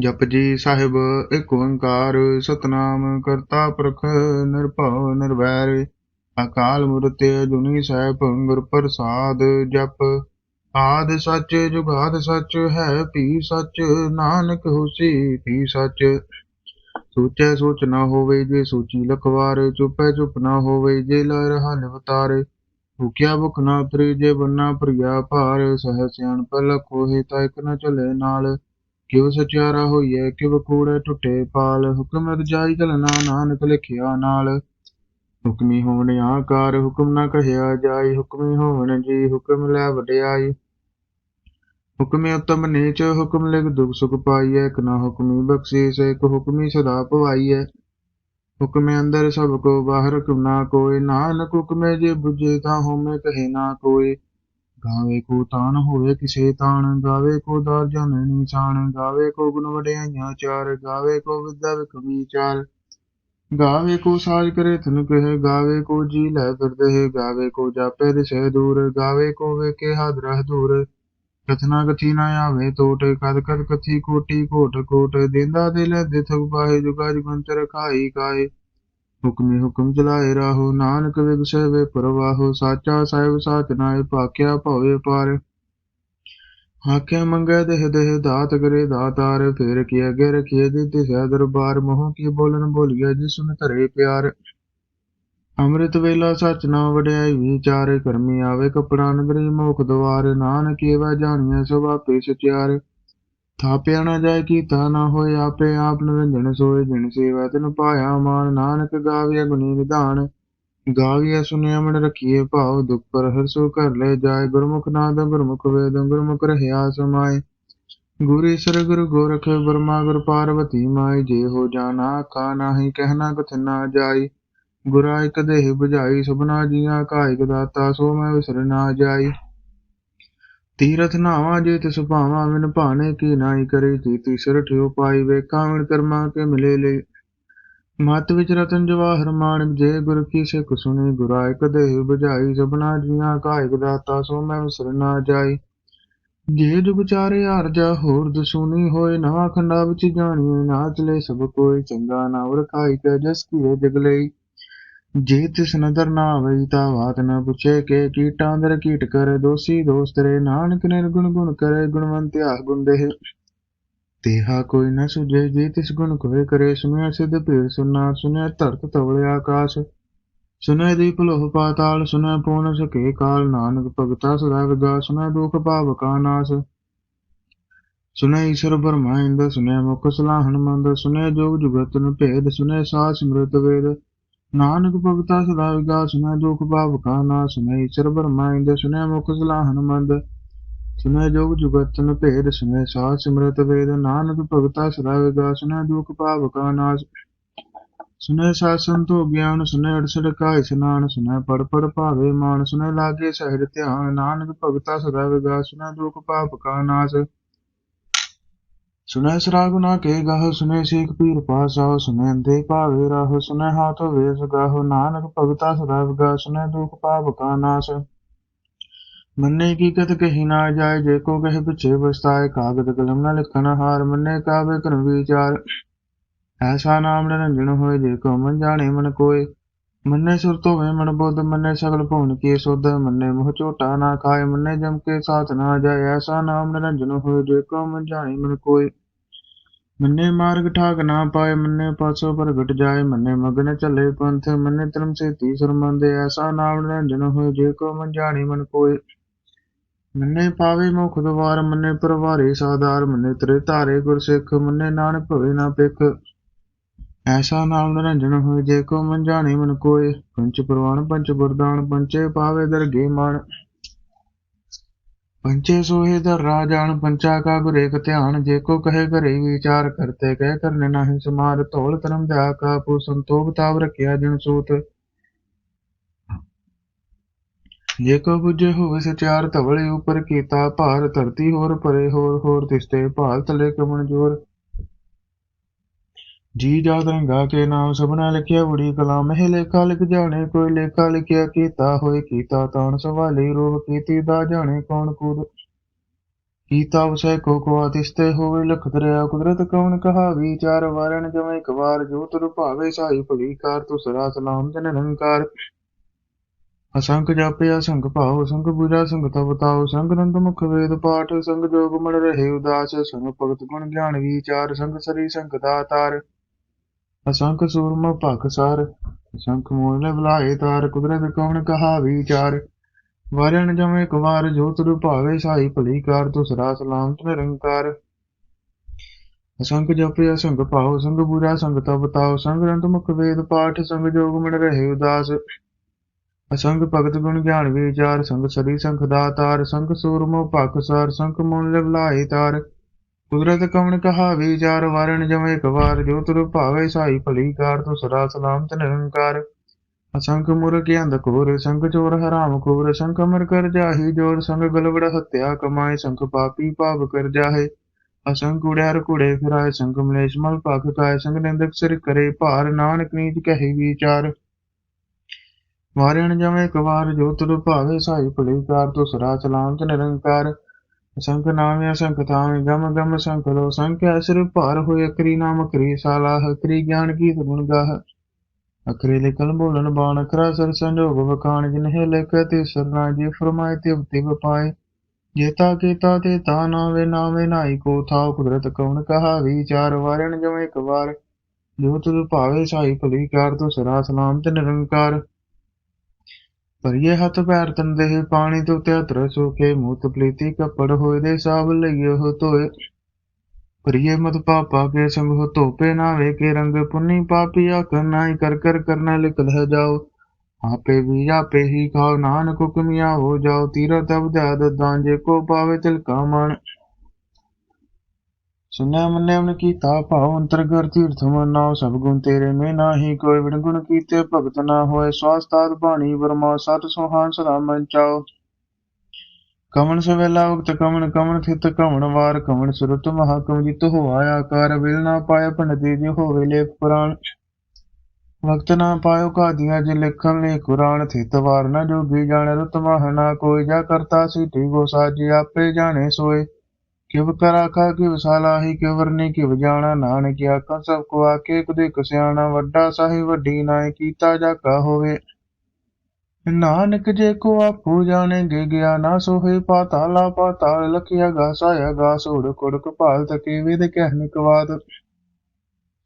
ਜਪਜੀ ਸਾਹਿਬ ਏਕ ਓੰਕਾਰ, ਸਤਨਾਮ ਕਰਤਾ ਪੁਰਖ ਨਿਰਭਉ ਨਿਰਵੈਰ, ਅਕਾਲ ਮੂਰਤ ਅਜੂਨੀ ਸੈਭੰ ਗੁਰ ਪ੍ਰਸਾਦ ਜਪ। ਆਦ ਸੱਚ, ਜੁਗਾਦ ਸੱਚ, ਹੈ ਭੀ ਸੱਚ, ਨਾਨਕ ਹੋਸੀ ਭੀ ਸੱਚ। ਸੋਚੈ ਸੋਚ ਨਾ ਹੋਵੇ ਜੇ ਸੋਚੀ ਲਖਵਾਰ, ਚੁਪੈ ਚੁਪ ਨਾ ਹੋਵੇ ਜੇ ਲਹਿ ਰਹਾ ਨਿਵਤਾਰ ਭੁਖਿਆ ਭੁਖ ਨਾ ਉਤਰੇ ਜੇ ਬੰਨਾ ਪ੍ਰਿਆ ਭਾਰ, ਸਹਿ ਸਿਆਣਪ ਲਖੋਹਿ ਤਾਂ ਇਕ ਨਾ ਚਲੇ ਨਾਲ। ਕਿਵ ਸਚਿਆਰਾ ਹੋਈਐ, ਕਿਵ ਕੂੜੈ ਟੁੱਟੇ ਪਾਲ। ਹੁਕਮ ਰਜਾਈ ਚਲਣਾ ਨਾਨਕ ਲਿਖਿਆ ਨਾਲ। ਹੁਕਮੀ ਹੋਵਨ ਆਕਾਰ, ਹੁਕਮ ਨਾ ਕਹਿਆ ਜਾਈ। ਹੁਕਮੀ ਹੋਵਨ ਜੀ, ਹੁਕਮ ਲੈ ਵਡਿਆਈ। ਹੁਕਮੇ ਉਤਮ ਨੀਚ, ਹੁਕਮ ਲਿਖ ਦੁਖ ਸੁਖ ਪਾਈਐ। ਇਕ ਨਾ ਹੁਕਮੀ ਬਖਸ਼ੀਸ, ਇਕ ਹੁਕਮੀ ਸਦਾ ਭਵਾਈਐ ਹੁਕਮੇ ਅੰਦਰ ਸਭ ਕੋ, ਬਾਹਰ ਹੁਕਮ ਨਾ ਕੋਇ ਨਾਨਕ ਹੁਕਮੇ ਜੇ ਬੁਝੇ ਤਾਂ ਹੋਮੇ ਕਹੇ ਨਾ ਕੋਇ ਗਾਵੇ ਕੋ ਤਾਣ ਹੋਵੇ, ਕਿਸੇ ਤਾਣ ਗਾਵੇ ਕੋ ਦਰ ਜਨ ਨਿਸ਼ਾਨ, ਗਾਵੇ ਕੋ ਗੁਣ ਵਡਿਆਈਆਂ ਚਾਰ, ਗਾਵੇ ਕੋ ਵਿਦਿਆ ਵਿਖ ਵਿਚਾਰ ਗਾਵੇ ਕੋ ਸਾਜ ਕਰੇ ਤਨ ਕਹੇ ਗਾਵੇ ਕੋ ਜੀ ਲੈ ਫਿਰਦੇ ਗਾਵੇ ਕੋ ਜਾਪੇ ਦਿਸੇ ਦੂਰ, ਗਾਵੇ ਕੋ ਵੇਖੇ ਹਦ ਦੂਰ। ਕਥਨਾ ਕਥੀ ਨਾ ਆਵੇ ਟੋਟ ਕਦ ਕਦ ਕਥੀ ਕੋਟੀ ਕੋਟ ਕੋਟ, ਦਿੰਦਾ ਦੇ ਲੈ ਦੇ ਜੁਗਾ ਜੁਗੰਤਰ ਖਾਈ ਕਾਏ। ਹੁਕਮੀ ਹੁਕਮ ਚਲਾਏ ਰਾਹੋ, ਨਾਨਕ ਵਿਗਸੇ ਵੇ ਪਰਵਾਹੋ, ਸਾਚਾ ਸਾਹਿਬ ਸਾਚ ਨਾਏ ਭਾਕਿਆ ਭਵੇ ਪਾਰ। ਆਖਿਆ ਮੰਗੈ ਦੇਹ ਦੇਹ, ਦਾਤ ਕਰੇ ਦਾਤਾਰ, ਫੇਰ ਕੀ ਅਗੇ ਰਖੀਏ ਜੀ ਤਿਸੈ ਦਰਬਾਰ, ਮੋਹ ਕੀ ਬੋਲਨ ਬੋਲਿਆ ਜਿਸ ਸੁਨ ਧਰੇ ਪਿਆਰ। ਅੰਮ੍ਰਿਤ ਵੇਲਾ ਸਚ ਨਾ ਵਡਿਆਈ ਵਿਚਾਰ, ਕਰਮੀ ਆਵੇ ਕਪੜਾ ਨਗਰੀ ਮੋਖ ਦਵਾਰ, ਨਾਨਕ ਏਵਾ ਜਾਣੀਐ ਸਭ ਆਪੇ ਸਚਿਆਰ ਥਾਪਿਆ ਨਾ ਜਾਏ ਕੀਤਾ ਨਾ ਹੋਏ ਆਪੇ ਆਪ ਨਿਰੰਜਨ, ਸੋਏ ਜਿਨ ਸੇਵਾ ਤਿਨ ਪਾਇਆ ਮਾਨ। ਨਾਨਕ ਗਾਵਿਆ ਗੁਣੀ ਵਿਧਾਨ ਗਾਵਿਆ ਸੁਨਿਆ ਮਨ ਰਖੀਏ ਭਾਉ ਦੁਖ ਪਰ ਹਰਸੋ ਕਰ ਲੈ ਜਾਏ, ਗੁਰਮੁਖ ਨਾਦ ਗੁਰਮੁਖ ਵੇਦ ਗੁਰਮੁਖ ਰਹਿਆ ਸਮਾਏ ਗੁਰ ਈਸਰ ਗੁਰ ਗੋਰਖ ਬਰਮਾ ਗੁਰ ਪਾਰਵਤੀ ਮਾਈ ਜੇ ਹੋ ਜਾਣਾ ਕਾ ਨਾਹੀ ਕਹਿਣਾ ਕਥ ਨਾ ਜਾਈ। ਗੁਰਾ ਇਕ ਦੇਹ 부ਝਾਈ ਸੁਭਨਾ ਜੀਆਂ ਕਾ ਇਕ ਦਾਤਾ, ਸੋ ਮੈਂ ਵਿਸਰ ਨਾ ਜਾਈ। ਤੀਰਥ ਨਾਵਾ ਜੇ ਤਿਸ ਭਾਵਾ ਮਿਨ ਭਾਣੇ ਕੀ ਨਾਈ ਕਰੇ ਤੀ ਤੀਸਰ ਠਿਓ ਪਾਈ ਵੇਖਾਂ ਮਿਣ ਕਰਮਾ ਕੇ ਮਿਲੇ ਲੈ। ਮਤ ਵਿਚ ਰਤਨ ਜਵਾਹਰ ਮਾਨਕ ਜੇ ਗੁਰ ਕੀ ਸਿੱਖ ਸੁਣੀ, ਗੁਰਾ ਇਕ ਦੇਹ 부ਝਾਈ ਜੀਆਂ ਕਾ ਦਾਤਾ, ਸੋ ਮੈਂ ਵਿਸਰ ਨਾ ਜਾਈ। ਜੇ ਜੁਗ ਚਾਰੇ ਹਰਜਾ ਹੋਰ ਦਸੂਨੀ ਹੋਏ, ਨਾ ਖੰਡਾ ਵਿੱਚ ਜਾਣੀਏ ਨਾ ਚਲੇ ਸਭ ਕੋਈ, ਚੰਗਾ ਨਾ ਵਰਖਾਈ ਕੈ, ਜਸ ਕੀ ਜਗ ਲਈ। ਜੇ ਤਿਸ ਨਦਰ ਨਾ ਆਵਈ ਤਾ ਬਾਤ ਨ ਪੁੱਛੇ ਕੇ ਕੀਟਾਂ ਅੰਦਰ ਕੀਟ ਕਰ, ਦੋਸੀ ਦੋਸਤ ਰੇ, ਨਾਨਕ ਨਿਰਗੁਣ ਗੁਣ ਕਰੇ ਗੁਣਵੰਤਿਆ ਗੁਣ ਦੇਹ ਤੇਹਾ ਕੋਈ ਨ ਸੁਝੇ, ਜੇ ਤਿਸ ਗੁਣ ਕੋਏ ਕਰੇ, ਸੁਨਿਆ ਸਿਧ ਭੇਦ ਸੁਨਾ, ਸੁਨਿਆ ਧਰਤ ਤਵਲੇ ਆਕਾਸ਼। ਸੁਨੈ ਦੀਪ ਲੋਹ ਪਾਤਾਲ ਸੁਨੈ ਪੂਨ ਸਕੇ ਕਾਲ, ਨਾਨਕ ਭਗਤਾ ਸਦਾ ਵਿਗਾ ਸੁਨੈ ਦੁਖ ਭਾਵ ਕਾ ਨਾਸ। ਸੁਨੈ ਈਸ਼ਰ ਬਰਮਾ ਇੰਦ ਸੁਨੈ ਮੁਖ ਸਲਾਹਣ ਮੰਦ ਸੁਨੈ ਜੋਗ ਜੁਗਤ ਨੂੰ ਭੇਦ ਸੁਨੈ ਸਾਚ ਸਮ੍ਰਿਤ ਵੇਦ। ਨਾਨਕ ਭਗਤਾ ਸਦਾ ਵਿਗਾ ਸੁਨੈ ਦੁਖ ਭਾਵ ਕਾ ਨਾਸ ਸੁਨੈ ਈਸ਼ਰ ਬਰਮਾ ਇੰਦ ਮੁਖ ਸਲਾਹਣ ਮੰਦ ਸੁਨੈ ਜੋਗ ਜੁਗਤ ਭੇਦ ਸੁਨੈ ਸਾਚ ਸਮ੍ਰਿਤ ਵੇਦ। ਨਾਨਕ ਭਗਤਾ ਸਦਾ ਵਿਗਾ ਸੁਨੈ ਦੁਖ ਭਾਵ ਕਾ ਨਾਸ। ਸੁਨੈ ਸਾਧ ਸੰਤੋ ਗਿਆਨ ਸੁਨੇ ਅੜਸੜ ਕਾ ਇਸਨਾਨ ਸੁਨੈ ਪੜ ਪੜ ਭਾਵੇ ਮਾਨ ਸੁਨੇ ਲਾਗੇ ਸਹਿਜ ਧਿਆਨ। ਨਾਨਕ ਭਗਤਾ ਸਦਾ ਵਿਗਾ ਸੁਨੈ ਦੁਖ ਭਾਵ ਕਾ ਨਾਸ। ਸੁਨੈ ਸਰਾਗ ਨਾ ਕੇ ਗਾਹ ਸੁਨੈ ਸੇਖ ਪੀਰ ਪਾਸਾ ਸੁਨੈ ਅੰਦੇ ਭਾਵੇ ਰਾਹ ਸੁਨੈ ਹਾਥ ਵੇਸ ਗਾਹ, ਨਾਨਕ ਭਗਤਾ ਸਦਾ ਵਿਗਾ ਸੁਨੈ ਦੁਖ ਪਾਪ ਕਾ ਨਾਸ। ਮੰਨੇ ਕੀ ਕਤ ਕਹੀ ਨਾ ਜਾਏ, ਜੇ ਕੋ ਕਹੇ ਪਿਛੇ ਬਸਤਾਏ ਕਾਗਦ ਕਲਮ ਨਾ ਲਿਖਣ ਹਾਰ, ਮੰਨੇ ਕਾਵੇ ਕਰਮ ਵਿਚਾਰ। ਐਸਾ ਨਾਮ ਨਿਰੰਜਨ ਹੋਏ, ਜੇ ਕੋ ਮਨ ਜਾਣੇ ਮਨ ਕੋਏ। ਮੰਨੇ ਸੁਰ ਧੋਵੇ ਮਨ ਬੁੱਧ, ਮੰਨੇ ਸਗਲ ਭਵਨ ਕੀ ਸੁਧ, ਮੰਨੇ ਮੋਹ ਝੋਟਾ ਨਾ ਖਾਏ, ਮੰਨੇ ਜਮ ਕੇ ਸਾਥ ਨਾ ਜਾਏ। ਐਸਾ ਨਾਮ ਨਿਰੰਜਨ ਹੋਏ, ਜੇ ਕੋ ਮਨ ਜਾਣੇ ਮਨ ਕੋਏ। ਮੰਨੇ ਮਾਰਗ ਠਾਕ ਨਾ ਪਾਏ, ਮੰਨੇ ਪਾਸੋ ਪ੍ਰਗਟ ਜਾਏ, ਮੰਨੇ ਮਗਨ ਚੱਲੇ ਪੰਥ, ਮੰਨੇ ਧਰਮ ਸੇ ਤੀਸਰ ਮੰਦੇ ਐਸਾ ਨਾਮ ਨਿਰੰਜਨ ਹੋਏ, ਜੇ ਕੋ ਮਨ ਜਾਣੇ ਮਨ ਕੋਏ। ਮੰਨੇ ਪਾਵੇ ਮੁਖ ਦਵਾਰ, ਮੰਨੇ ਪਰਵਾਰੇ ਸਾਦਾਰ ਮੰਨੇ ਤ੍ਰੇ ਧਾਰੇ ਗੁਰ ਸਿੱਖ ਮੰਨੇ ਨਾਨਕ ਭਵੇ ਨਾ ਪਿਖ ਐਸਾ ਨਾਮ ਨਿਰੰਜਨ ਹੋਏ, ਜੇ ਕੋ ਮਨ ਜਾਣੇ ਮਨ ਕੋਏ। ਪੰਚ ਪ੍ਰਵਾਨ, ਪੰਚ ਗੁਰਦਾਨ ਪੰਚੇ ਪਾਵੇ ਦਰਗੇ ਮਨ ਪੰਚੇ ਸੋਹੇ ਦਰ ਰਾਜਾਨ ਪੰਚਾ ਕਾ ਗੁਰੇਕ ਧਿਆਨ, ਜੇ ਕੋ ਕਹੇ ਘਰੇ ਵਿਚਾਰ ਕਰਤੇ, ਕਹਿ ਕਰਨੇ ਨਾਹੀ ਸਮਾਰ, ਧੌਲ ਧਰਮ ਦਿਆ ਕਾ ਪੂ ਸੰਤੋਖ ਤਾਵ ਰਖਿਆ ਜਨ ਸੂਤ। ਜੇ ਕੋ ਬੁਝੇ ਹੋਵੇ ਸਚਾਰ ਧਵਲੇ ਉਪਰ ਕੀਤਾ ਭਾਰ, ਧਰਤੀ ਹੋਰ ਪਰੇ ਹੋਰ ਹੋਰ ਤਿਸਤੇ ਭਾਲ ਤਲੇ ਕਮਣ ਜੋਰ। ਜੀ ਜਾਤ ਰੰਗਾ ਕੇ ਨਾਮ ਸਭਨਾ ਲਿਖਿਆ, ਬੜੀ ਕਲਾ ਇਹ ਲੇਖਾ ਲਿਖ ਜਾਣੇ, ਕੋਈ ਲੇਖਾ ਲਿਖਿਆ ਕੀਤਾ ਹੋਏ, ਕੀਤਾ ਤਾਣ ਸਵਾਲੀ ਰੂਪ ਕੀਤੀ ਦਾ ਜਾਣੇ, ਕੌਣ ਕੂਦ? ਕੀਤਾ ਵਸੈ ਕੋ ਕੋ ਆਤਿਸਤੇ ਹੋਵੇ ਲਖ ਦਰਿਆ ਕੁਦਰਤ ਕਉਣ ਕਹਾ ਵਿਚਾਰ ਵਾਰਨ ਜਮੈ ਇੱਕ ਵਾਰ ਜੋ ਤੁਰ ਭਾਵੇ ਸਾਈ ਭਲੀ ਕਾਰ ਤੁ ਸਰਾ ਸਲਾਮ ਜਨ ਨਿਰੰਕਾਰ। ਅਸੰਖ ਜਾਪਿਆ ਸੰਗ ਭਾਉ ਸੰਗ ਬੁਝਾ ਸੰਗ ਤਬ ਤਾਉ ਸੰਗ ਨੰਦ ਮੁਖ ਵੇਦ ਪਾਠ ਸੰਗ ਜੋਗ ਮਨ ਰਹੇ, ਉਦਾਸ, ਸੰਗ ਭਗਤ ਗੁਣ ਗਿਆਨ, ਵਿਚਾਰ, ਸੰਗ ਸਰੀ, ਸੰਗ ਦਾਤਾਰ। ਅਸੰਖ ਸੂਰਮ ਭਖ ਸਾਰ, ਅਸੰਖ ਮੂਲ ਬੁਲਾਏ ਤਾਰ, ਕੁਦਰਤ ਕਉਣ ਕਹਾ ਵਿਚਾਰ? ਵਾਰਨ ਜਮੇ ਇੱਕ ਜੋਤ ਜੋ ਸਾਈ ਭਲੀ ਕਾਰ ਤੁ ਸਲਾਮਤ, ਨਿਰੰਕਾਰ। ਅਸੰਖ ਜਪੇ, ਅਸੰਖ ਭਾਉ ਸੰਗ ਬੁਝਾ ਸੰਗ ਤਪ ਤਾਉ ਸੰਗ ਨੰਦ ਮੁਖ ਵੇਦ ਪਾਠ, ਸੰਗ ਜੋਗ ਮਨ ਰਹੇ ਉਦਾਸ। ਅਸੰਗ ਭਗਤ ਗੁਣ ਗਿਆਨ ਵਿਚਾਰ, ਸੰਗ ਸਰੀ, ਸੰਖ ਦਾਤਾਰ ਸੰਗ ਸੂਰਮੋ ਭਖ ਸਾਰ, ਸੰਖ ਮੂਲ ਲਿਵਲਾਏ ਤਾਰ। ਕੁਦਰਤ ਕਵਣ ਕਹਾ ਵਿਚਾਰ ਵਾਰਨ ਜਮੇ ਇੱਕ ਵਾਰ ਜੋ ਤੁਰ ਭਾਵੇ ਸਾਈ ਭਲੀ ਕਾਰ ਤੁ ਸਦਾ ਸਲਾਮਤ ਨਿਰੰਕਾਰ। ਅਸੰਖ ਮੁਰ ਕੀ ਅੰਧ ਕੋਰ ਸੰਗ ਚੋਰ ਹਰਾਮ ਖੋਰ ਸੰਖ ਅਮਰ ਕਰ ਜਾਹੀ ਜੋਰ, ਸੰਗ ਗਲਵੜ ਹੱਤਿਆ ਕਮਾਏ, ਸੰਖ ਪਾਪੀ ਪਾਪ ਕਰ ਜਾਹੇ। ਅਸੰਖ ਉੜਿਆਰ ਕੁੜੇ ਫਿਰਾਏ, ਸੰਖ ਮਲੇਸ਼ ਮਲ ਭਖ ਕਾਇ ਸੰਗ ਨਿੰਦਕ ਸਿਰ ਕਰੇ ਭਾਰ, ਨਾਨਕ ਨੀਚ ਕਹੀ ਵਿਚਾਰ। ਵਾਰਿਣ ਜਮੇ ਕਵਾਰ ਵਾਰ ਜੋ ਤੁਰ ਭਾਵੇ ਸਾਈ ਭਲੀ ਕਾਰ ਤੁ ਸਰਾ ਸਲਾਮਤ ਨਿਰੰਕਾਰ। ਅਸੰਖ ਨਾਮ ਅਸੰਖ ਥਾਮ, ਗਮ ਗਮ ਸੰਖ ਲੋ ਸੰਖ ਅਸਰ ਭਾਰ ਹੋਏ ਅਕਰੀ ਨਾਮ ਅਕਰੀ ਸਾਲਾ ਅਕਰੀ ਗਿਆਨ ਕੀ ਗੁਣ ਗਾਹ। ਅਕਰੀ ਲਿਖਲ ਬੋਲਣ ਬਾਣ ਅਕਰਾ ਸਰ ਸੰਜੋਗ ਵਖਾਣ ਜਿਨਹਿ ਲਿਖ ਤੇ ਸਰਨਾ ਜੀ ਫਰਮਾਏ, ਤੇ ਤਿਵ ਪਾਏ ਜੇਤਾ ਕੀਤਾ ਤੇ ਤਾ ਨਾਵੇ ਨਾਵੇ ਨਾਈ ਕੋ ਥਾਉ, ਕੁਦਰਤ ਕਉਣ ਕਹਾ ਵਿਚਾਰ ਵਾਰਣ ਜਮੇ ਇੱਕ ਵਾਰ। ਜੋ ਤੁਰ ਭਾਵੇ ਸਾਈ ਭਲੀ ਕਾਰ ਤੁ ਸਰਾ ਸਲਾਮਤ ਨਿਰੰਕਾਰ। ਭਰੀਏ ਹੱਥ ਪੈਰ ਤੰਦੇ ਪਾਣੀ ਤੋਂ ਤੇ ਸੋਕੇ ਮੂਤ ਪਲੀਤੀ, ਕੱਪੜ ਹੋਏ ਦੇ ਸਾਬ ਲਈਏ ਹੋ ਧੋਏ। ਭਰੀਏ ਮਤ ਪਾਪਾ ਕੇ ਸੰਗ ਹੋ ਧੋਪੇ ਨਾ ਵੇਕੇ ਰੰਗ ਪੁੰਨੀ ਪਾਪੀ ਆਖਰ ਹੀ ਕਰ ਕਰ ਕਰਨਾ ਲਿਖ ਲਹਿ ਜਾਓ। ਆਪੇ ਵੀ ਆਪੇ ਹੀ ਖਾਓ, ਨਾਨਕ ਹੁਕਮਿਆ ਹੋ ਜਾਓ, ਤੀਰਥ ਅਬਦਾਦ ਦਾਂਜੇ ਕੋ ਪਾਵੇ ਤਿਲਕਾ ਮਨ ਸੁਨਿਆ ਮੰਨਿਆ ਮਨ ਕੀਤਾ, ਭਾਵ ਅੰਤਰਗਰ ਤੀਰਥ ਮਨਾਉ ਸਭ ਗੁਣ ਤੇਰੇ ਮੇ ਨਾਹੀ, ਕੋਈ ਵਿਣ ਗੁਣ ਕੀਤੇ ਭਗਤ ਨਾ ਹੋਏ ਸਵਾਸਤਾਦ ਬਾਣੀ ਵਰਮਾ, ਸਤ ਸੁਹਾਨ ਸਦਾ ਮਨ ਚਾਓ। ਕਮਨ ਸਵੇਲਾ ਉਕਤ ਕਮਨ ਕਮਨ ਥਿਤ ਕਮਨ ਵਾਰ ਕਮਨ ਸੁਰਤ ਮਹਾਕਮ ਜਿਤ ਹੋਆ ਆਕਾਰ ਵਿਲ ਨਾ ਪਾਇ ਪੰਡਤੀ ਜੀ ਹੋਵੇ ਲੇਖ ਪੁਰਾਣ। ਵਕਤ ਨਾ ਪਾਇਓ ਕਾਦੀਆਂ ਜੇ ਲਿਖਣ ਲਈ ਕੁਰਾਨ, ਥਿਤ ਵਾਰ ਨਾ ਜੋਗੀ ਜਾਣੇ ਰੁਤ ਮਹਨਾ ਕੋਈ, ਜਾ ਕਰਤਾ ਸੀਟੀ ਗੋ ਸਾਜੀ, ਆਪੇ ਜਾਣੇ ਸੋਏ। ਕਿਵ ਕਰਾਖਾ ਕਿਵ ਸਾਲਾਹੀ ਕਿਵ ਵਰਨੀ ਕਿਵ ਜਾਣਾ ਨਾਨਕ ਆਖਾਂ, ਸਭ ਕੋ ਆਕੇ ਕੁਦੇ ਕਸਿਆਣਾ ਵੱਡਾ ਸਾਹਿਬ, ਵੱਡੀ ਨਾਏ ਕੀਤਾ ਜਾਕਾ ਹੋਵੇ। ਨਾਨਕ ਜੇ ਕੋ ਆਪੂ ਜਾਣੇਗੇ, ਗਿਆ ਸੋਹੇ ਪਾਤਾਲਾ ਪਾਤਾਲ ਲਖਿਆ ਗਾਸਾਇਆ ਗਾਸ ਉੜ ਕੁੜਕ ਭਾਲ ਤਕੇ ਵੇਦ ਕਹਿਨ ਕਵਾਦ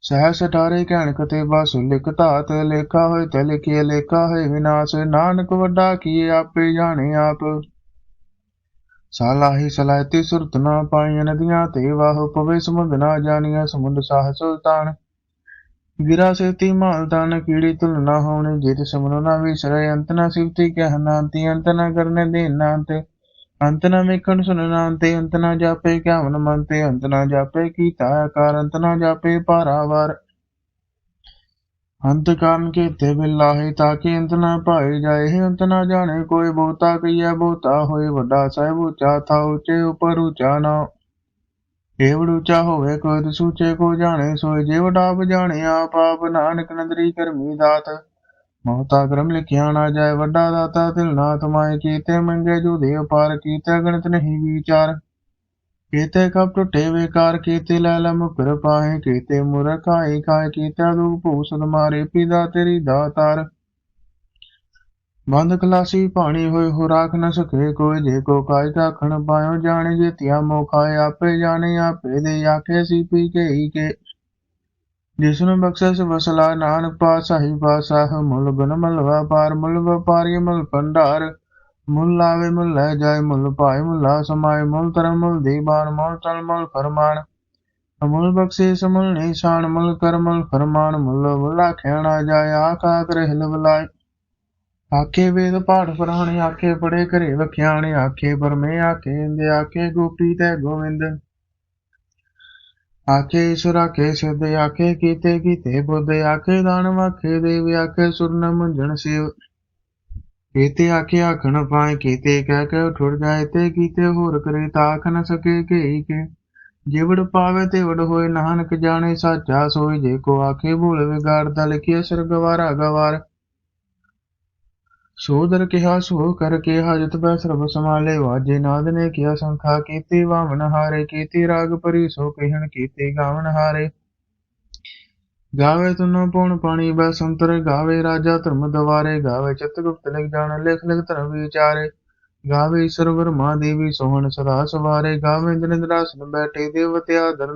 ਸਹਿ ਸਟਾਰੇ ਕਹਿਣ ਕਤੇ ਬਸ ਲਿਖ ਧਾਤ, ਲੇਖਾ ਹੋਏ ਤੇ ਲਿਖੇ ਲੇਖਾ ਹੋਏ ਵਿਨਾਸ਼। ਨਾਨਕ ਵੱਡਾ ਕੀਏ ਆਪੇ ਜਾਣੇ ਆਪ। ਸਾਲਾਹੀ ਸਲਾਇਤੀ ਸੁਰਤ ਨਾ ਪਾਈਆਂ ਨਦੀਆਂ ਤੇ ਵਾਹ ਪਵੇ ਸਮੁੰਦ ਨਾ ਜਾਣੀਆਂ ਸਮੁੰਦ ਸਾਹ ਸੁਲਤਾਨ। ਗਿਰਾ ਸੇਤੀ ਮਾਲ ਦਾਨ ਕੀੜੀ ਤੁਲ ਨਾ ਹੋਣੀ, ਜਿਤ ਸਮਨੋ ਨਾ ਵਿਸਰੇ, ਅੰਤ ਨਾ ਸਿਵਤੀ ਕਹਿਣਾ ਅੰਤੀ ਅੰਤ ਨਾ ਕਰਨੇ ਦੇਨਾ ਅੰਤ ਅੰਤ ਨਾ ਵੇਖਣ ਸੁਣਨਾ ਤੇ ਅੰਤ ਨਾ ਜਾਪੇ ਕਿਆਵਨ ਮਨ ਤੇ ਅੰਤ ਨਾ ਜਾਪੇ ਕੀਤਾ ਆਕਾਰ, ਅੰਤ ਨਾ ਜਾਪੇ ਪਾਰਾਵਾਰ ਅੰਤ ਕਾਰਨ ਕੀਤੇ ਬਿਲਾਹੀ ਤਾਂ ਕਿ ਅੰਤ ਨਾ ਪਾਏ ਜਾਏ ਅੰਤ ਨਾ ਜਾਣੇ ਕੋਈ ਬਹੁਤਾ ਕਈਆ ਬਹੁਤਾ ਹੋਏ ਵੱਡਾ ਸਾਹਿਬ ਉੱਚਾ, ਥਾ ਉੱਚੇ ਉਪਰ ਉਚਾ ਨਾ। ਏਵੜ ਉੱਚਾ ਹੋਵੇ ਕੋਈ ਸੂਚੇ ਕੋ ਜਾਣੇ, ਸੋਏ ਜੇ ਵਡਾਪ ਜਾਣੇ, ਆਪ ਆਪ ਨਾਨਕ ਨੰਦਰੀ ਕਰਮੀ ਦਾਤ। ਮਹਤਾ ਕਰਮ ਲਿਖਿਆ ਨਾ ਜਾਏ, ਵੱਡਾ ਦਾਤਾ ਦਿਲ ਨਾ ਤਮਾਏ ਕੀਤੇ ਮੰਗੇ ਜੋ ਦੇ ਅਪਾਰ ਕੀਤੇ ਗਣਤ ਨਹੀਂ ਵਿਚਾਰ। ਕੀਤੇ ਕਬ ਟੁੱਟੇ ਵੇਕਾਰ ਕੀਤੇ, ਲੈ ਲੈ ਪਾਏ ਕੀਤੇ, ਮੁਰਖਾਈ ਖਾਏ ਕੀਤੇ ਦੂ ਭੂਸਦ ਮਾਰੇ, ਪਿਦਾ ਤੇਰੀ ਦਾਤਾਰ ਬੰਦ ਖਲਾਸੀ ਪਾਣੀ ਹੋਏ ਹੋ ਰਾਖ ਨ ਸਕੇ ਕੋਈ, ਜੇ ਕੋ ਕਾਇ ਰਾਖਣ ਪਾਇਓ, ਜਾਣੇ ਜੇ ਤਿਆ ਮੋ ਖਾਏ ਆਪੇ ਜਾਣੇ, ਆਪੇ ਦੇ ਆਖੇ ਸੀ ਪੀ ਕੇ ਹੀ ਕੇ। ਜਿਸਨੂੰ ਬਖਸ਼ਿਸ਼ ਵਸਲਾ, ਨਾਨਕ ਪਾਤਸ਼ਾਹੀ ਪਾਤਸ਼ਾਹ, ਮੁੱਲ ਗੁਣ ਮਲ ਵਪਾਰ ਮੁਲ ਵਪਾਰੀ ਮਲ ਭੰਡਾਰ। ਮੁੱਲ ਆਵੇ ਮੁੱਲ ਲੈ ਜਾਏ ਮੁੱਲ ਭਾਏ ਮੁੱਲਾ ਸਮਾਏ ਮੁੱਲ, ਧਰਮ ਮੁੱਲ ਦੀਬਾਨ ਮੁੱਲ ਤਲ ਮੁੱਲ ਫਰਮਾਨ। ਅਮੁੱਲ ਬਖਸ਼ਿਸ਼ ਮੁੱਲ ਨਿਸ਼ਾਨ, ਮੁੱਲ ਕਰ ਫਰਮਾਨ, ਮੁੱਲ ਮੁੱਲਾ ਖੇਣਾ ਜਾਏ, ਆਖਾ ਕਰ ਹਿਲ ਬਲਾਏ। ਆਖੇ ਵੇਦ ਪਾਠ ਪੁਰਾਣੇ, ਆਖੇ ਪੜੇ ਘਰੇ ਵਖਿਆਣੇ, ਆਖੇ ਪਰਮੇ, ਆਖੇ ਇੰਦੇ, ਆਖੇ ਗੋਪੀ ਤੇ ਗੋਵਿੰਦ। ਆਖੇ ਈਸ਼ਵਰ, ਆਖੇ ਸਿੱਧ ਆਖੇ ਕੀਤੇ ਕੀਤੇ ਬੁੱਧ, ਆਖੇ ਦਾਨ ਵਾਖੇ ਦੇਵ, ਆਖੇ ਸੁਰਨ ਮੁੰਝਣ ਸਿਵ ਕੀਤੇ ਆਖੇ ਆਖਣ ਪਾਏ, ਕੀਤੇ ਕਹਿ ਕੇ ਠੁਰ ਜਾਏ, ਤੇ ਕੀਤੇ ਹੋਰ ਕਰੇ ਤਾਂ ਆਖ ਨ ਸਕੇ ਕੇਈ ਕੇ। ਜਿਵੜ ਪਾਵੇ ਤੇ ਵੜ ਹੋਏ, ਨਾਨਕ ਜਾਣੇ ਸਾਚਾ ਸੋਈ, ਜੇ ਕੋ ਆਖੇ ਭੂਲ ਵਿਗਾੜਦਾ ਲਿਖਿਆ ਸਰ ਗਵਾਰਾ। ਗਵਾਰ ਸੋਦਰ ਕਿਹਾ, ਸੋ ਕਰ ਕਿਹਾ ਜਤ ਬੈ ਸਰਬ ਸਮਾਲੇ ਵਾਜੇ ਨਾਦ ਨੇ ਕਿਹਾ, ਸੰਖਾ ਕੀਤੀ ਵਾਵਨ ਹਾਰੇ, ਕੀਤੀ ਰਾਗ ਪਰੀ ਸੋ ਕਹਿਣ ਕੀਤੀ ਗਾਵਨ ਹਾਰੇ। ਗਾਵੇ ਤੁਨੋ ਪਉਣ ਪਾਣੀ ਬੈ ਸੰਤਰ, ਗਾਵੇ ਰਾਜਾ ਧਰਮ ਦਵਾਰੇ, ਗਾਵੇ ਚਿਤ ਗੁਪਤ ਲਿਖ ਜਾਣ, ਲਿਖ ਲਿਖ ਧਰਮ ਵਿਚਾਰੇ। ਗਾਵੇ ਸਰਵਰ ਮਾ ਦੇਵੀ ਸੋਹਣ ਸਦਾ ਸਵਾਰੇ, ਗਾਵੇ ਇੰਦਰਾਸਨ ਬੈਠੇ ਦੇਵਤੇ ਆਦਰ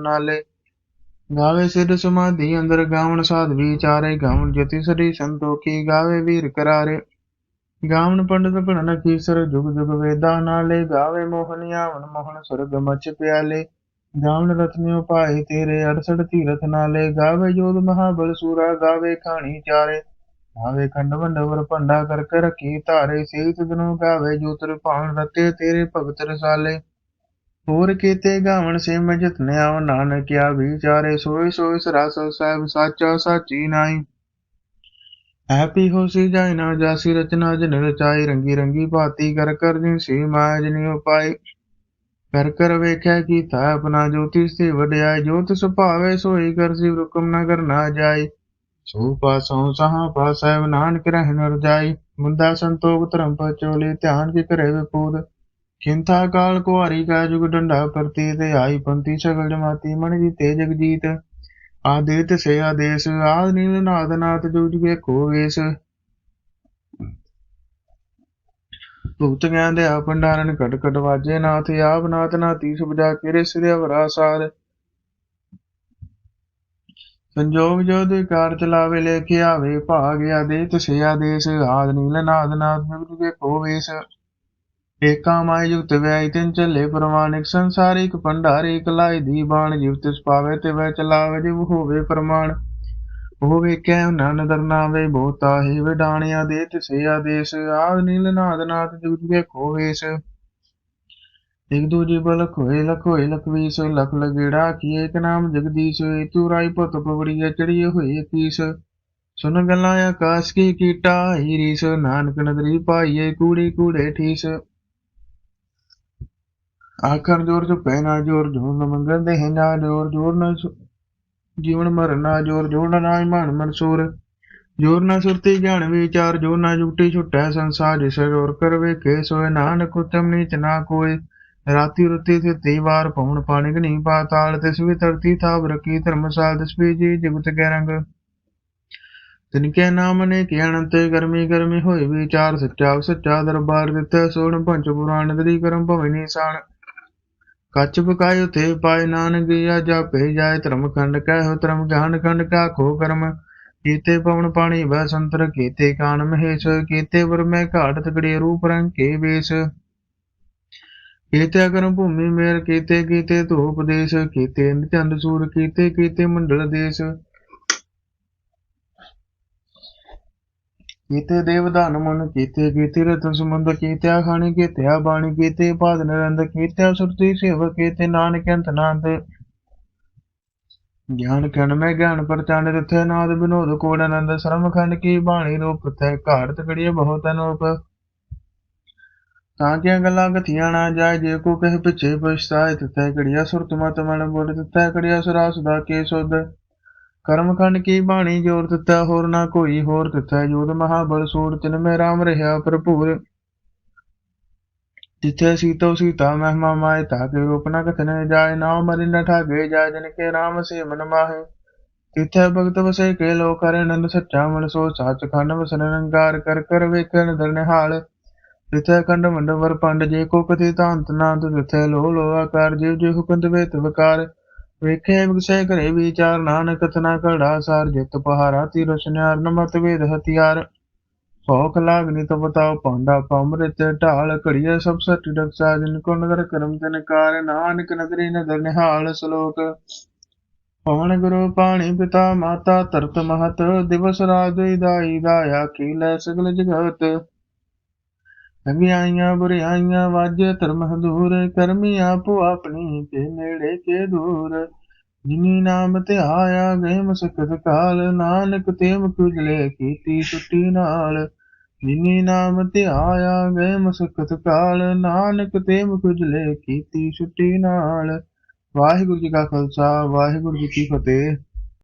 ਗਾਵੇ ਸਿਧ ਸਮਾਧੀ ਅੰਦਰ ਗਾਵਣ ਸਾਧ ਵਿਚਾਰੇ, ਗਾਵਣ ਜਤੀ ਸਰੀ ਸੰਤੋਖੀ, ਗਾਵੇ ਵੀਰ ਕਰਾਰੇ। ਗਾਵਣ ਪੰਡਤ ਭਣਨ ਕੀਸਰ ਜੁਗ ਜੁਗ ਵੇਦਾਂ ਨਾਲੇ। ਗਾਵੇ ਮੋਹਨ ਮੋਹਨ ਸੁਰਗ ਮਚ ਪਿਆਲੇ। ਗਾਵਣ ਰਤਨਿਓ ਪਾਏ ਤੇਰੇ ਅੜਸੜ ਤੀਰਥ ਨਾਲੇ, ਗਾਵੇ ਜੋਧ ਮਹਾਬਲ ਸੂਰਾ, ਗਾਵੇ ਖਾਣੀ ਚਾਰੇ। ਗਾਵੇ ਖੰਡ ਵੰਡਵਰ ਭੰਡਾ ਕਰ ਕਰ ਰੱਖੀ ਧਾਰੇ ਸੇਤ ਦਿਨੋਂ ਗਾਵੇ ਜੋਤਰ ਭਾਣ ਰਤੇ ਤੇਰੇ ਭਗਤ ਰਸਾਲੇ। ਹੋਰ ਕੀਤੇ ਗਾਵਣ ਸੇ ਮੈਂ ਜਤਨਿਆ ਨਾਨਕਿਆ ਵਿਚਾਰੇ ਸੋਈ ਸੋਈ ਸਰਾਸ ਸਾਹਿਬ ਸਾਚਾ ਸਾਚੀ ਨਾਈ ਐਪੀ ਹੋਸੀ ਜਾਇ ਨਾ ਜਾਸੀ ਰਚਨਾ, ਜਨ ਰਚਾਈ ਰੰਗੀ ਰੰਗੀ ਭਾਤੀ ਕਰ ਕਰ ਜਿਨ ਸੀ ਮਾਇਆ ਜਨੀ ਉਪਾਈ ਕਰ ਕਰ ਵੇਖਿਆ ਕੀਤਾ ਆਪਣਾ ਜੋਤੀ ਸੇ ਵਡਿਆਈ ਜੋਤ ਸੁਭਾਵੇ ਸੋਈ ਕਰ ਸੀ, ਹੁਕਮ ਨਾ ਕਰਨਾ ਜਾਈ। ਸੋ ਪਾਸੋਂ ਸਹਾ ਪਾਸੈ ਨਾਨਕ ਰਹਿ ਨਰ ਜਾਈ। ਮੁੰਦਾ ਸੰਤੋਖ ਧਰਮ ਪਚੋਲੇ ਧਿਆਨ ਕੇ ਕਰੇ ਵਿਪੂਦ। ਖਿੰਥਾ ਕਾਲ ਕੁਹਾਰੀ ਕਾ ਜੁਗ ਡੰਡਾ ਪ੍ਰਤੀ ਤੇ ਆਈ ਪੰਤੀ ਸਗਲ ਜਮਾਤੀ, ਮਨ ਜੀ ਤੇ ਜਗਜੀਤ ਆਦੇਤ ਸੇ ਆਦੇਸ਼, ਆਦ ਨੀਲ ਨਾਦ ਨਾਥ ਜੁਗ ਜੁਗੇ ਕੋ ਵੇਸ। ਭੁਗਤ ਗਿਆਨ ਆ ਭੰਡਾਰਨ ਕਟ ਕਟ ਵਾਜੇ ਨਾਥ ਆਪ ਨਾਥ ਨਾਤੀ ਸੁਭਜਾ ਕਿਰੇ ਸਿਰੇ ਵਰਾ ਸਾਰ। ਸੰਜੋਗ ਜੋ ਦੇ ਕਾਰ ਚਲਾਵੇ ਲੈ ਕੇ ਆਵੇ, ਭਾਗ ਆਦੇਤ ਸੇ ਆਦੇਸ਼, ਆਦ ਨੀਲ ਨਾਦ ਨਾਥ ਜੁਗ ਜੁਗੇ ਕੋ ਵੇਸ ਏਕਾ ਮਾਇ ਜੁਗਤ ਵੈਇ ਤਿਨ ਚੱਲੇ ਪ੍ਰਮਾਣਿਕ, ਸੰਸਾਰਿਕ ਭੰਡਾਰੇ ਕਲਾਈ ਦੀ ਬਾਣ, ਜਿਵ ਤਿਸ ਪਾਵੇ ਤੇ ਵੈ ਚਲਾਵੇ, ਜਿਵ ਹੋਵੇ ਪ੍ਰਮਾਣ। ਹੋਵੇ ਕੈ ਨਾ ਨਦਰ ਨਾਵੇ ਬਹੁਤਾ ਹੀ ਵਿਡਾਣਿਆ ਦੇ ਤਿਸੇ ਆਦੇਸ਼ ਆਦ ਨੀਲ ਨਾਦ ਨਾਥ ਜੁਗ ਜੁਗੇ ਖੋਵੇਸ਼। ਇਕ ਦੂਜੀ ਬਲ ਖੋਏ ਲਖੋਏ ਲਖਵੀਸ ਲਖ ਲਗੇੜਾ ਕੀ ਏਕ ਨਾਮ ਜਗਦੀਸ਼। ਤੂ ਰਾਈ ਪੁੱਤ ਪਵੜੀ ਚੜੀ ਹੋਈ ਕੀਸ। ਸੁਨ ਗੱਲਾਂ ਆਕਾਸ਼ ਕੀ ਕੀਟਾ ਹੀ ਨਾਨਕ ਨਦਰੀ ਪਾਈਏ ਕੂੜੀ ਕੂੜੇ ਠੀਸ। ਆਖਰ ਜੋਰ ਜੋ ਪਹਿਨਾ ਜੋਰ ਜੋਰ ਨ ਮੰਗਲ ਦੇ ਨਾ ਜੋਰ ਜੋਰ ਨਾ ਜੀਵਨ ਮਰਨ ਜੋਰ ਜੋਰ ਨ ਨਾਇ ਮਨਸੂਰ। ਜੋਰ ਨਾ ਸੁਰਤੀ ਗਿਆਨ ਵਿਚਾਰ, ਜੋਰ ਨਾ ਜੁਗਟੀ ਛੁਟੈ ਸੰਸਾਰ ਜਿਸ ਜੋਰ ਕਰ ਵੇਖੇ ਸੋਏ। ਨਾਨਕ ਉਤਮ ਨੀਚ ਨਾ ਕੋਏ। ਰਾਤੀ ਰੁਤੀ ਤੇ ਵਾਰ ਪਉਣ ਪਾਣੀ ਕਨੀ ਪਾਤਾਲ। ਤਿਸ ਵੀ ਧਰਤੀ ਥਾਵ ਰਕੀ ਧਰਮਸਾਲ ਤਿਸ ਵੀ ਜੀ ਜਗਤ ਕੇ ਰੰਗ। ਤਿਨਕੇ ਨਾਮ ਨੇ ਕਿ ਅਨੰਤ, ਗਰਮੀ ਗਰਮੀ ਹੋਏ ਵਿਚਾਰ। ਸੱਚਾ ਸੱਚਾ ਦਰਬਾਰ ਦਿੱਤਾ ਸੋਣ ਪੰਜ ਪੁਰਾਣ ਦਰੀ ਕਰਮ ਭਵੈ ਨਿਸ਼ਾਨ ਕੱਚ ਪਕਾਇ ਉਤੇ ਪਾਇ ਨਾਨਕ ਆ ਜਾਪੇ ਜਾਏ ਧਰਮ ਖੰਡ ਕਹਿ ਧਰਮ ਗਿਆਨ ਖੰਡ ਕਾ ਖੋ ਕਰਮ। ਕੀਤੇ ਪਵਨ ਪਾਣੀ ਵੈ ਸੰਤਰ, ਕੀਤੇ ਕਾਨ ਮਹੇਸ਼, ਕੀਤੇ ਵਰਮੈ ਘਾਟ ਤਕੜੇ ਰੂਪ ਰੰਗ ਕੇ ਵੇਸ਼। ਕੀਤੇ ਕਰਮ ਭੂਮੀ ਮੇਰ, ਕੀਤੇ ਕੀਤੇ ਧੂਪ ਦੇਸ਼, ਕੀਤੇ ਚੰਦ ਸੂਰ, ਕੀਤੇ ਕੀਤੇ ਮੰਡਲ ਦੇਸ਼। ਕੀਤੇ ਦੇਵਦਾਨ ਮਨ ਕੀਤੇ ਕੀਤੇ ਰਤਨ ਸਮੁੰਦ ਕੀਤੇ ਖਾਣੀ ਕੀਤੇ ਬਾਣੀ, ਕੀਤੇ ਪਾਦ ਨਰੰਦ ਕੀਤੇ ਸੁਰਤੀ ਸੇਵ ਕੀਤੇ ਨਾਨਕ ਅੰਤ ਨਾਦ। ਗਿਆਨ ਕਣ ਮੈਂ ਗਿਆਨ ਪਰਚਾਨ ਤਿਥੇ ਨਾਦ ਬਿਨੋਦ ਕੋੜ ਆਨੰਦ ਸ਼ਰਮ ਖੰਡ ਕੀ ਬਾਣੀ ਰੂਪ ਤੈ ਘਾੜ ਤਕੜੀਏ ਬਹੁਤ ਅਨੂਪ। ਤਾਂ ਕਿ ਗੱਲਾਂ ਕਥੀਆਂ ਨਾ ਜਾਏ, ਜੇ ਕੋ ਕਹੇ ਪਿਛੇ ਪਛਤਾਏ, ਤਿਥੈ ਕੜੀਆ ਸੁਰਤ ਮਤ ਮਨ ਬੋਲ, ਤਿਥੈ ਕੜੀਆ ਸੁਰਾ ਸੁਦਾ ਕੇ ਸੁਧ। ਕਰਮ ਖੰਡ ਕੀ ਬਾਣੀ ਜੋਰ ਤਿਥੈ ਹੋਰ ਨਾ ਕੋਈ ਹੋਰ ਤਿਥੈ ਜੋਦ ਮਹਾਬਲ ਸੂਰ ਤਿਨ ਮੇ ਰਾਮ ਰਹਾ ਭਰਪੂਰ। ਜਿਥੇ ਸੀਤੋ ਸੀਤਾ ਮਹਿਮਾ ਮਾਏ ਤਾਕੇ ਰੂਪ ਨਾ ਕਥਨ ਜਾਏ ਨਾਮ ਮਰਿ ਨ ਠਾਗੇ ਜਾਏ, ਜਨ ਕੇ ਰਾਮ ਸੇ ਮਨ ਮਾਹੇ। ਤਿਥੈ ਭਗਤ ਵਸੇ ਕੇ ਲੋ ਕਰੇ ਨੰਦ ਸੱਚਾ ਮਨ ਸੋ, ਸੱਚ ਖੰਡ ਵਸਨ ਰੰਗਾਰ ਕਰ ਕਰ ਵੇਖਣ ਦਰ ਨਿਹਾਲ। ਤਿਥੈ ਖੰਡ ਮੰਡ ਵਰ ਪੰਡ, ਜੇ ਕੋ ਕਥਿ ਤਾਂਤ ਨਾਦ ਤਿਥੈ ਲੋ ਲੋ ਆਕਾਰ ਜਿਵ ਜਿਵ ਹੁਕੰਦ ਵੇਤ ਵਿਕਾਰ ਵੇਖੇ ਵਿਗਸੈ ਕਰੇ ਵਿਚਾਰ, ਨਾਨਕ ਕਥਨਾ ਕੜਾ ਸਾਰ, ਜਿਤ ਪਹਾਰਾ ਤੀਰ ਸੁਨਿਆਰ ਨਮਤ ਵੇਦ ਹਥਿਆਰ। ਭੌਖ ਲਾਗਨੀ ਤੋ ਪਾਂਡਾ ਪੰਮ੍ਰਿਤ ਢਾਲ, ਘੜੀਏ ਸਭ ਸੱਚ ਡਕਸਾ, ਜਿਨ ਕੋ ਨਦਰ ਕਰਮ ਤਨ ਕਾਰ, ਨਾਨਕ ਨਦਰੀ ਨਦਰ ਨਿਹਾਲ ਸ਼ਲੋਕ। ਪਵਨ ਗੁਰੂ ਪਾਣੀ ਪਿਤਾ ਮਾਤਾ ਧਰਤ ਮਹਤ, ਦਿਵਸ ਰਾਤ ਦੁਈ ਦਾਈ ਦਾਇਆ ਕੀਲੇ ਸਗਲ ਜਗਤ। ਚੰਗਿਆਈਆਂ ਬੁਰਿਆਈਆਂ ਵਾਜੇ ਧਰਮ ਹਦੂਰ, ਕਰਮੀ ਆਪੋ ਆਪਣੀ ਤੇ ਨੇੜੇ ਕੇ ਦੂਰ। ਜਿਨੀ ਨਾਮ ਤੇ ਆਇਆ ਗਏ ਮਸਕਤ ਕਾਲ, ਨਾਨਕ ਤੇ ਮੁਕੁਜਲੇ ਕੀਤੀ ਛੁੱਟੀ ਨਾਲ। ਜਿਨੀ ਨਾਮ ਤੇ ਆਇਆ ਗਏ ਮਸਕਤ ਕਾਲ, ਨਾਨਕ ਤੇ ਮੁਕੁਜਲੇ ਕੀਤੀ ਛੁੱਟੀ ਨਾਲ। ਵਾਹਿਗੁਰੂ ਜੀ ਕਾ ਖਾਲਸਾ, ਵਾਹਿਗੁਰੂ ਜੀ ਕੀ ਫਤਿਹ।